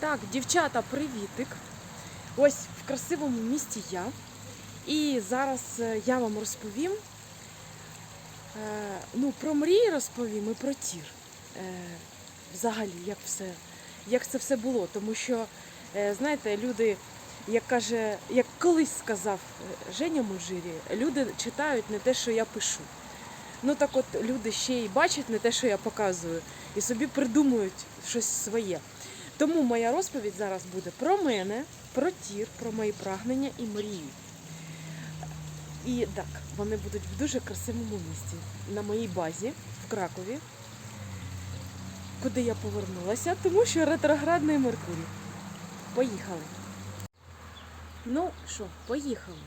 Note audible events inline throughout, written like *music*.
Так, дівчата, привітик. Ось в красивому місті я. І зараз е, я вам розповім. е, Ну, про мрії розповім і про тір. Е, Взагалі, як все, як це все було. Тому що, знаєте, люди, як каже, як колись сказав Женя Мужирі, люди читають не те, що я пишу. Ну так от люди ще й бачать не те, що я показую, і собі придумують щось своє. Тому моя розповідь зараз буде про мене, про тір, про мої прагнення і мрії. І так, вони будуть в дуже красивому місті, на моїй базі в Кракові, куди я повернулася, тому що ретроградний Меркурій. Поїхали. Ну що, поїхали.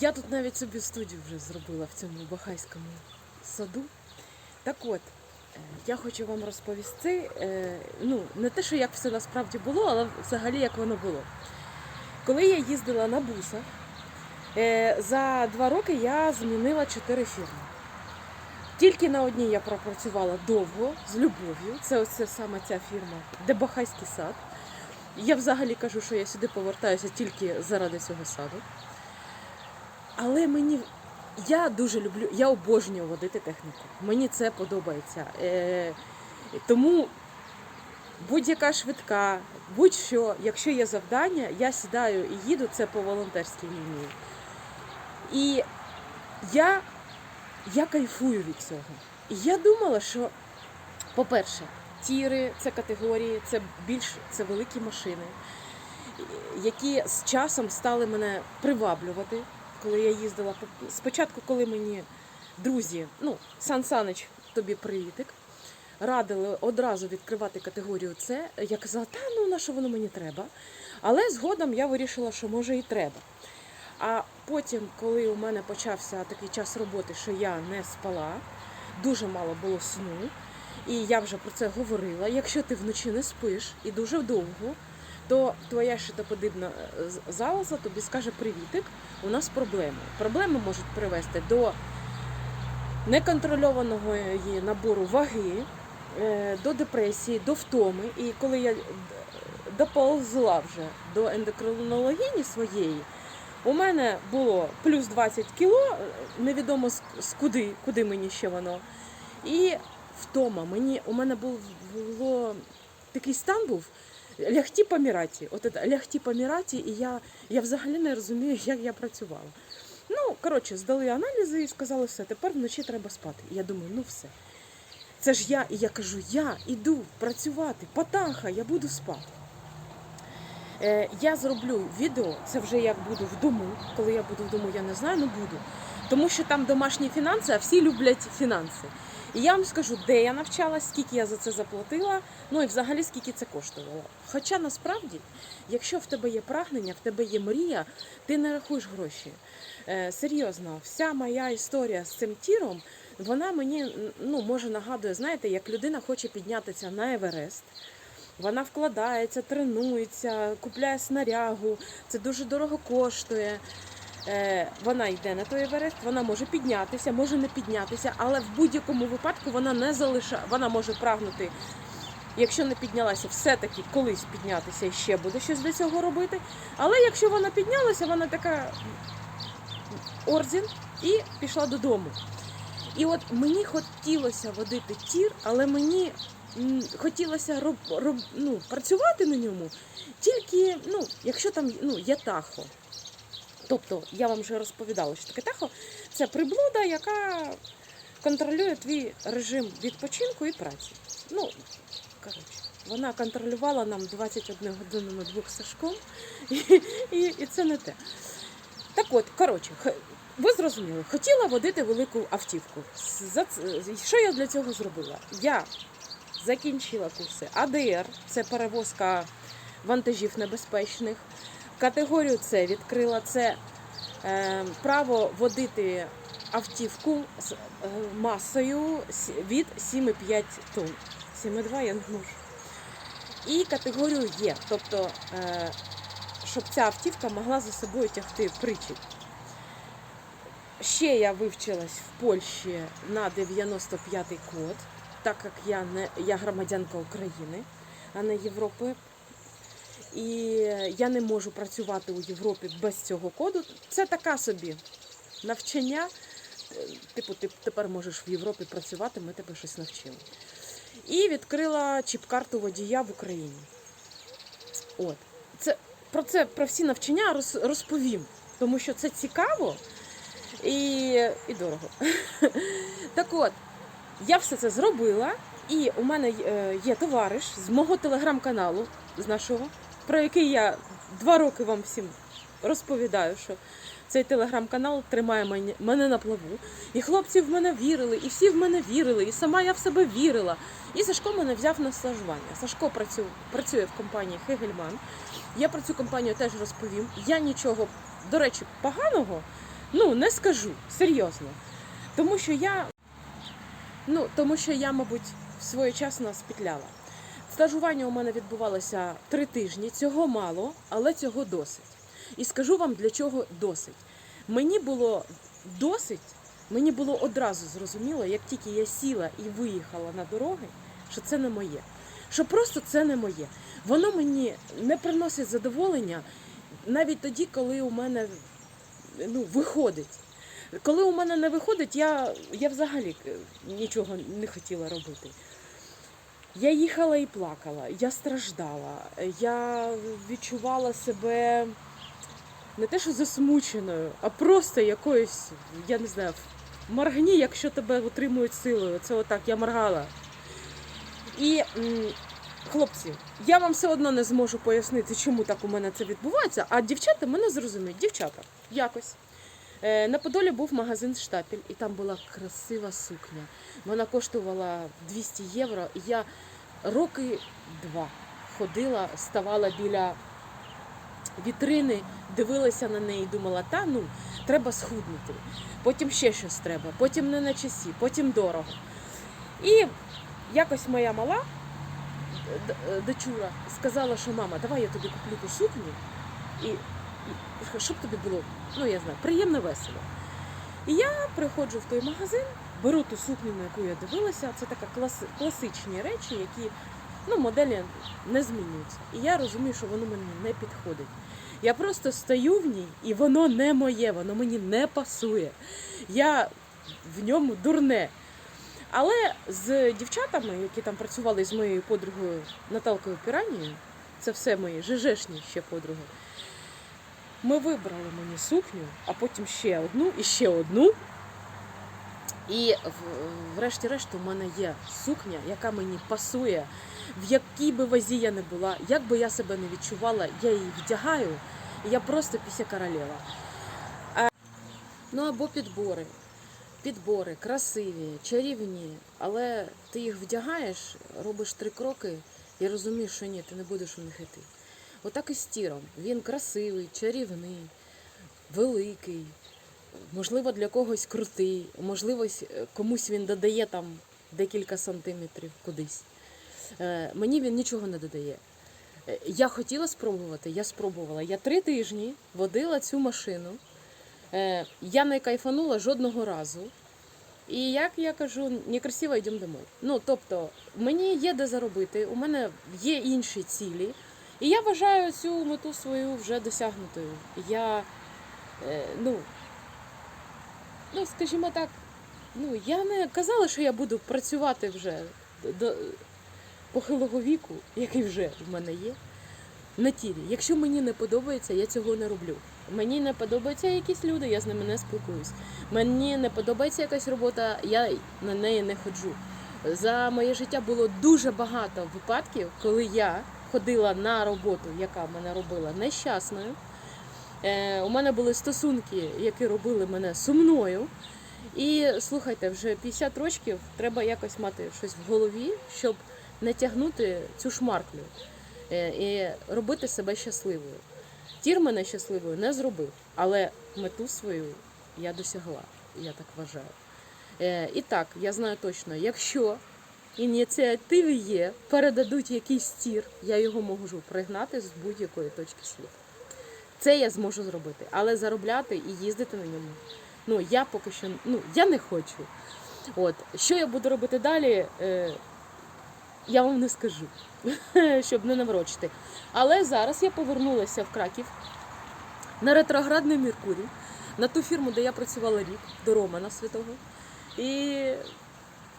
Я тут навіть собі студію вже зробила в цьому бахайському саду. Так от, я хочу вам розповісти, е, ну, не те, що як все насправді було, але взагалі як воно було. Коли я їздила на бусах, е, за два роки я змінила чотири фірми. Тільки на одній я пропрацювала довго, з любов'ю. Це оце саме ця фірма, де Бахайський сад. Я взагалі кажу, що я сюди повертаюся тільки заради цього саду. Але мені я дуже люблю, я обожнюю водити техніку. Мені це подобається. Е, тому будь-яка швидка, будь-що, якщо є завдання, я сідаю і їду це по волонтерській лінії. І я, я кайфую від цього. І я думала, що, по-перше, тіри це категорії, це більш це великі машини, які з часом стали мене приваблювати коли я їздила по- спочатку, коли мені друзі, ну Сан Санич, тобі привітик, радили одразу відкривати категорію С, я казала, та ну на що воно мені треба. Але згодом я вирішила, що може і треба. А потім, коли у мене почався такий час роботи, що я не спала, дуже мало було сну, і я вже про це говорила. Якщо ти вночі не спиш і дуже довго, то твоя щитоподібна е, залоза тобі скаже привітик, у нас проблеми. Проблеми можуть привести до неконтрольованого її набору ваги, е, до депресії, до втоми. І коли я доповзла вже до ендокринологині своєї, у мене було плюс 20 кіло, е, невідомо з, куди, куди мені ще воно. І втома. Мені, у мене було такий стан був. Лягті поміраті. От це лягті поміраті, і я, я взагалі не розумію, як я працювала. Ну, коротше, здали аналізи і сказали, все, тепер вночі треба спати. І я думаю, ну все. Це ж я, і я кажу, я іду працювати, патаха, я буду спати. Е, я зроблю відео, це вже як буду в дому. Коли я буду в дому, я не знаю, але буду. Тому що там домашні фінанси, а всі люблять фінанси. І я вам скажу, де я навчалась, скільки я за це заплатила, ну і взагалі скільки це коштувало. Хоча насправді, якщо в тебе є прагнення, в тебе є мрія, ти не рахуєш гроші. Е, серйозно, вся моя історія з цим тіром, вона мені ну, може нагадує, знаєте, як людина хоче піднятися на Еверест. Вона вкладається, тренується, купляє снарягу, це дуже дорого коштує. Е, Вона йде на той Еверест, вона може піднятися, може не піднятися, але в будь-якому випадку вона не залишає, вона може прагнути, якщо не піднялася, все-таки колись піднятися і ще буде щось для цього робити. Але якщо вона піднялася, вона така орден і пішла додому. І от мені хотілося водити тір, але мені хотілося роб, роб, ну, працювати на ньому, тільки ну, якщо там ну, є тахо. Тобто, я вам вже розповідала, що таке тахо це приблуда, яка контролює твій режим відпочинку і праці. Ну, коротше, вона контролювала нам 21 годину на двох Сашком, *laughs* і, і, і це не те. Так от, коротше, ви зрозуміли, хотіла водити велику автівку. За ц- Що я для цього зробила? Я закінчила курси АДР, це перевозка вантажів небезпечних. Категорію С відкрила це е, право водити автівку з е, масою від 7,5 тонн. 7,2 я не можу. І категорію Є, тобто, е, щоб ця автівка могла за собою тягти причіп. Ще я вивчилась в Польщі на 95-й код, так як я не я громадянка України, а не Європи. І я не можу працювати у Європі без цього коду. Це така собі навчання. Е, Типу, ти тепер можеш в Європі працювати, ми тебе щось навчили. І відкрила чіп-карту водія в Україні. От. Це, про це про всі навчання роз, розповім, тому що це цікаво і, і дорого. *laughs* Так от, я все це зробила, і у мене е, є товариш з мого телеграм-каналу, з нашого, про який я два роки вам всім розповідаю, що цей телеграм-канал тримає мене, на плаву. І хлопці в мене вірили, і всі в мене вірили, і сама я в себе вірила. І Сашко мене взяв на стажування. Сашко працює в компанії Хегельман. Я про цю компанію теж розповім. Я нічого, до речі, поганого ну, не скажу, серйозно. Тому що я, ну, тому що я, мабуть, своєчасно спітляла. Стажування у мене відбувалося три тижні. Цього мало, але цього досить. І скажу вам, для чого досить. Мені було досить, мені було одразу зрозуміло, як тільки я сіла і виїхала на дороги, що це не моє. Що просто це не моє. Воно мені не приносить задоволення навіть тоді, коли у мене ну, виходить. Коли у мене не виходить, я, я взагалі е, нічого не хотіла робити. Я їхала і плакала, я страждала, я відчувала себе не те, що засмученою, а просто якоюсь, я не знаю, моргні, якщо тебе утримують силою. Це отак, я моргала. І хлопці, я вам все одно не зможу пояснити, чому так у мене це відбувається, а дівчата мене зрозуміють. Дівчата, якось. Е, На Подолі був магазин Штапель, і там була красива сукня. Вона коштувала 200 євро. І я роки два ходила, ставала біля вітрини, дивилася на неї, і думала, та ну, треба схуднути. Потім ще щось треба, потім не на часі, потім дорого. І якось моя мала д- д- дочура сказала, що мама, давай я тобі куплю ту сукню, і щоб тобі було, ну я знаю, приємно весело. І я приходжу в той магазин, беру ту сукню, на яку я дивилася. Це така класи, класичні речі, які ну, моделі не змінюються. І я розумію, що воно мені не підходить. Я просто стою в ній, і воно не моє, воно мені не пасує. Я в ньому дурне. Але з дівчатами, які там працювали з моєю подругою Наталкою Піранією, це все мої ЖЖшні ще подруги. Ми вибрали мені сукню, а потім ще одну і ще одну. І врешті-решт у мене є сукня, яка мені пасує, в якій би вазі я не була, як би я себе не відчувала, я її вдягаю, і я просто після королева. Ну або підбори. Підбори красиві, чарівні, але ти їх вдягаєш, робиш три кроки і розумієш, що ні, ти не будеш у них йти. Отак і з тіром. Він красивий, чарівний, великий, можливо, для когось крутий, можливо, комусь він додає там декілька сантиметрів кудись. Е, Мені він нічого не додає. Е, Я хотіла спробувати, я спробувала. Я три тижні водила цю машину. Е, Я не кайфанула жодного разу. І як я кажу, некрасиво йдемо домой. Ну, тобто, мені є де заробити, у мене є інші цілі. І я вважаю цю мету свою вже досягнутою. Я, е, ну, ну, скажімо так, ну, я не казала, що я буду працювати вже до, похилого віку, який вже в мене є, на тілі. Якщо мені не подобається, я цього не роблю. Мені не подобаються якісь люди, я з ними не спілкуюсь. Мені не подобається якась робота, я на неї не ходжу. За моє життя було дуже багато випадків, коли я ходила на роботу, яка мене робила нещасною. Е, у мене були стосунки, які робили мене сумною. І слухайте, вже 50 років треба якось мати щось в голові, щоб не тягнути цю шмарклю е, і робити себе щасливою. Тір мене щасливою не зробив, але мету свою я досягла, я так вважаю. Е, І так, я знаю точно, якщо ініціативи є, передадуть якийсь тір, я його можу пригнати з будь-якої точки світу. Це я зможу зробити, але заробляти і їздити на ньому. Ну я поки що ну я не хочу. От що я буду робити далі? Е, я вам не скажу, *laughs* щоб не наврочити. Але зараз я повернулася в Краків на ретроградний Меркурій, на ту фірму, де я працювала рік, до Романа Святого. І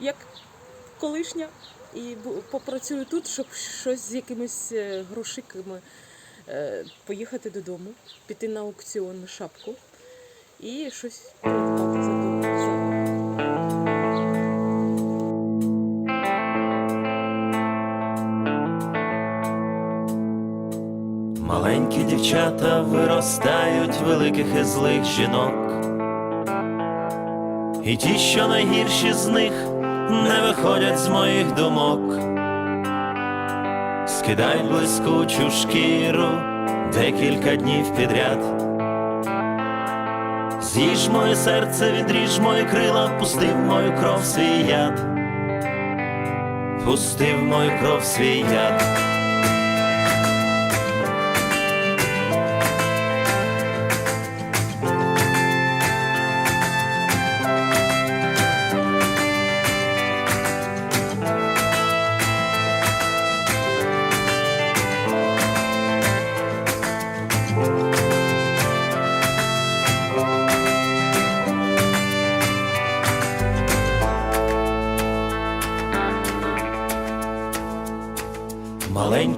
як колишня, і попрацюю тут, щоб щось з якимись е, грошиками е, поїхати додому, піти на аукціон на шапку і щось придбати за. Маленькі дівчата виростають великих і злих жінок. І ті, що найгірші з них, не виходять з моїх думок. скидай блискучу шкіру декілька днів підряд. З'їж моє серце, відріж мої крила, пустив мою кров свій яд. пустив мою кров свій яд.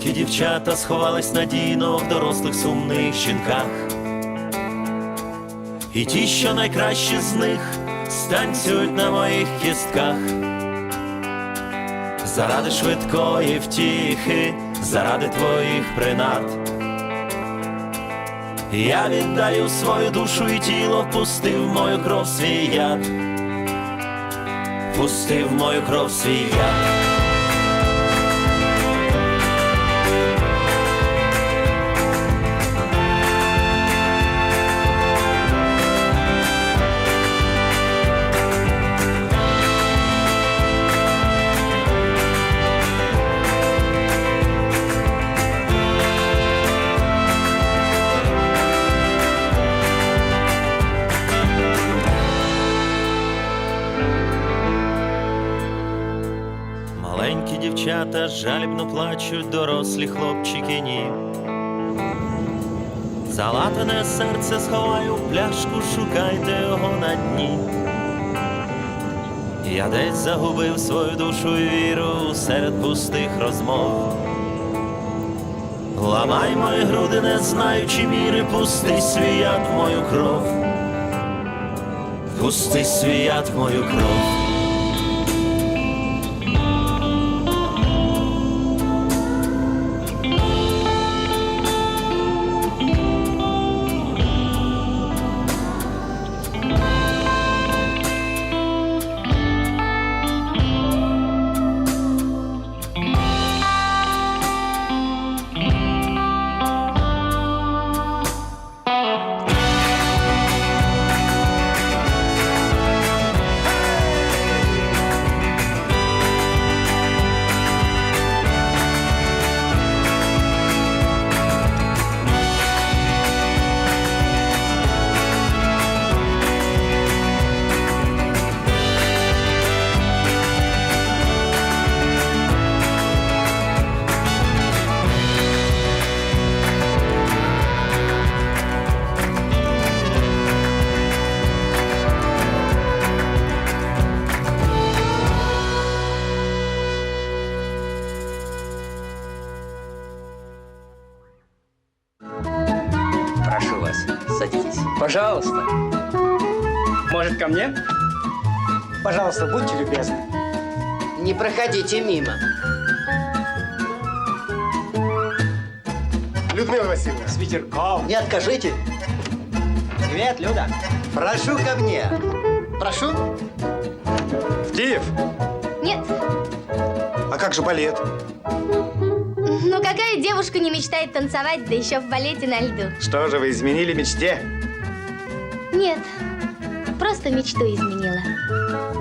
Маленькі дівчата сховались надійно в дорослих сумних жінках. І ті, що найкращі з них, станцюють на моїх кістках. Заради швидкої втіхи, заради твоїх принад. Я віддаю свою душу і тіло, пустив мою кров свій яд. Пустив мою кров свій яд. Дівчата жалібно плачуть, дорослі хлопчики ні. Залатане серце сховаю пляшку, шукайте його на дні. Я десь загубив свою душу і віру серед пустих розмов. Ламай мої груди, не знаючи міри, пусти свій яд в мою кров. Пусти свій яд в мою кров. Ко мне? Пожалуйста, будьте любезны. Не проходите мимо. Людмила Васильевна. С ветерком. Не откажите. Привет, Люда. Прошу ко мне. Прошу. В Киев? Нет. А как же балет? Ну какая девушка не мечтает танцевать, да еще в балете на льду? Что же вы изменили мечте? Нет. Просто мечту изменила.